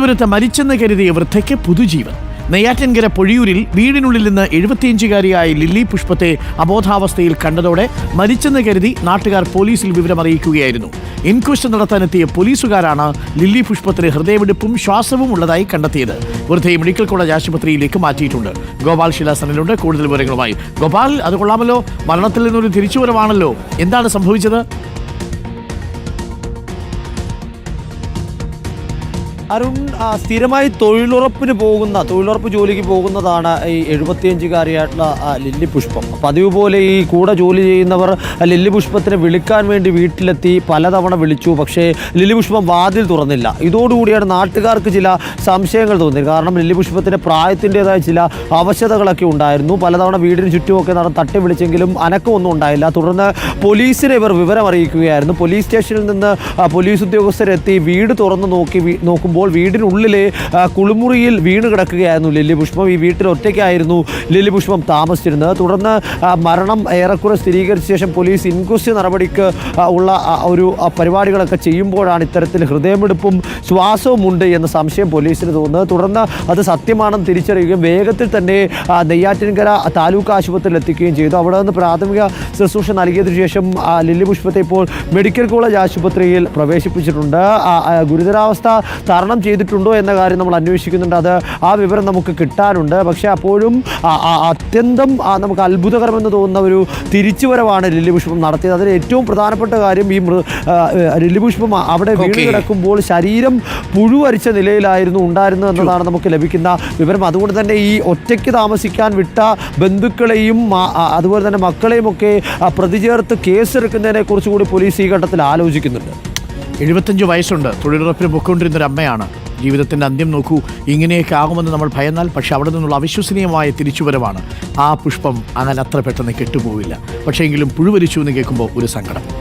തിരുവനന്തപുരത്ത് മരിച്ചെന്ന് കരുതിയ വൃദ്ധയ്ക്ക് പുതുജീവൻ. നെയ്യാറ്റിൻകര പൊഴിയൂരിൽ വീടിനുള്ളിൽ നിന്ന് എഴുപത്തിയഞ്ചുകാരിയായ ലില്ലി പുഷ്പത്തെ അബോധാവസ്ഥയിൽ കണ്ടതോടെ മരിച്ചെന്ന് കരുതി നാട്ടുകാർ പോലീസിൽ വിവരമറിയിക്കുകയായിരുന്നു. ഇൻക്വസ്റ്റ് നടത്താനെത്തിയ പോലീസുകാരാണ് ലില്ലി പുഷ്പത്തിന് ഹൃദയമിടിപ്പും ശ്വാസവും ഉള്ളതായി കണ്ടെത്തിയത്. വൃദ്ധയെ മെഡിക്കൽ കോളേജ് ആശുപത്രിയിലേക്ക് മാറ്റിയിട്ടുണ്ട്. ഗോപാൽ ശിലാസനിലുണ്ട് കൂടുതൽ വിവരങ്ങളുമായി ഗോപാൽ അത് കൊള്ളാമല്ലോ. മരണത്തിൽ നിന്നൊരു തിരിച്ചുവരവാണല്ലോ. എന്താണ് സംഭവിച്ചത്? അരുൺ സ്ഥിരമായി തൊഴിലുറപ്പിന് പോകുന്ന തൊഴിലുറപ്പ് ജോലിക്ക് പോകുന്നതാണ് ഈ എഴുപത്തിയഞ്ചുകാരിയായിട്ടുള്ള ലില്ലി പുഷ്പം. പതിവ് പോലെ ഈ കൂടെ ജോലി ചെയ്യുന്നവർ ലില്ലി പുഷ്പത്തിനെ വിളിക്കാൻ വേണ്ടി വീട്ടിലെത്തി പലതവണ വിളിച്ചു. പക്ഷേ ലില്ലി പുഷ്പം വാതിൽ തുറന്നില്ല. ഇതോടുകൂടിയാണ് നാട്ടുകാർക്ക് ചില സംശയങ്ങൾ തോന്നിയത്. കാരണം ലില്ലി പുഷ്പത്തിന്റെ പ്രായത്തിന്റെതായ ചില അവശതകളൊക്കെ ഉണ്ടായിരുന്നു. പലതവണ വീടിന് ചുറ്റുമൊക്കെ നടന്ന് തട്ടി വിളിച്ചെങ്കിലും അനക്കമൊന്നും ഉണ്ടായില്ല. തുടർന്ന് പോലീസിനെ ഇവർ വിവരം അറിയിക്കുകയായിരുന്നു പോലീസ് സ്റ്റേഷനിൽ നിന്ന് പോലീസ് ഉദ്യോഗസ്ഥരെത്തി വീട് തുറന്ന് നോക്കി വീ- നോക്കുമ്പോൾ വീടിനുള്ളിലെ കുളിമുറിയിൽ വീണ് കിടക്കുകയായിരുന്നു ലില്ലി പുഷ്പം ഈ വീട്ടിൽ ഒറ്റയ്ക്കായിരുന്നു ലില്ലി പുഷ്പം താമസിച്ചിരുന്നത്. തുടർന്ന് മരണം ഏറെക്കുറെ സ്ഥിരീകരിച്ച ശേഷം പോലീസ് ഇൻക്വസ്റ്റ് നടപടിക്ക് ഉള്ള ഒരു പരിപാടികളൊക്കെ ചെയ്യുമ്പോഴാണ് ഇത്തരത്തിൽ ഹൃദയമെടുപ്പും ശ്വാസവും ഉണ്ട് എന്ന സംശയം പോലീസിന് തോന്നുന്നത്. തുടർന്ന് അത് സത്യമാണെന്ന് തിരിച്ചറിയുകയും വേഗത്തിൽ തന്നെ നെയ്യാറ്റിൻകര താലൂക്ക് ആശുപത്രിയിൽ എത്തിക്കുകയും ചെയ്തു. അവിടെ നിന്ന് പ്രാഥമിക ശുശ്രൂഷ നൽകിയതിനു ശേഷം ലില്ലി പുഷ്പത്തെ ഇപ്പോൾ മെഡിക്കൽ കോളേജ് ആശുപത്രിയിൽ പ്രവേശിപ്പിച്ചിട്ടുണ്ട്. ഗുരുതരാവസ്ഥ തരണം ചെയ്തിട്ടുണ്ടോ എന്ന കാര്യം നമ്മൾ അന്വേഷിക്കുന്നുണ്ട്. അത് ആ വിവരം നമുക്ക് കിട്ടാനുണ്ട്. പക്ഷേ അപ്പോഴും അത്യന്തം നമുക്ക് അത്ഭുതകരമെന്ന് തോന്നുന്ന ഒരു തിരിച്ചുവരവാണ് ലില്ലി പുഷ്പം നടത്തിയത്. അതിൽ ഏറ്റവും പ്രധാനപ്പെട്ട കാര്യം ഈ മൃ ലില്ലിപുഷ്പം ലില്ലി പുഷ്പം അവിടെ വീണ് കിടക്കുമ്പോൾ ശരീരം പുഴുവരിച്ച നിലയിലായിരുന്നു ഉണ്ടായിരുന്നത് എന്നതാണ് നമുക്ക് ലഭിക്കുന്ന വിവരം. അതുകൊണ്ട് തന്നെ ഈ ഒറ്റയ്ക്ക് താമസിക്കാൻ വിട്ട ബന്ധുക്കളെയും അതുപോലെ തന്നെ മക്കളെയും ഒക്കെ പ്രതിചേർത്ത് പ്രതി ചേർത്ത് കേസെടുക്കുന്നതിനെ കുറിച്ചുകൂടി പോലീസ് ഈ ഘട്ടത്തിൽ ആലോചിക്കുന്നുണ്ട്. എഴുപത്തഞ്ച് വയസ്സുണ്ട്. തൊഴിലുറപ്പിന് പൊക്കൊണ്ടിരുന്ന ഒരു അമ്മയാണ്. ജീവിതത്തിന്റെ അന്ത്യം നോക്കൂ. ഇങ്ങനെയൊക്കെ ആകുമെന്ന് നമ്മൾ ഭയന്നാൽ പക്ഷേ അവിടെ നിന്നുള്ള അവിശ്വസനീയമായ തിരിച്ചുവരവാണ്. ആ പുഷ്പം അങ്ങനെ അത്ര പെട്ടെന്ന് കെട്ടുപോവില്ല. പക്ഷേ എങ്കിലും പുഴുവരിച്ചു എന്ന് കേൾക്കുമ്പോൾ ഒരു സങ്കടം.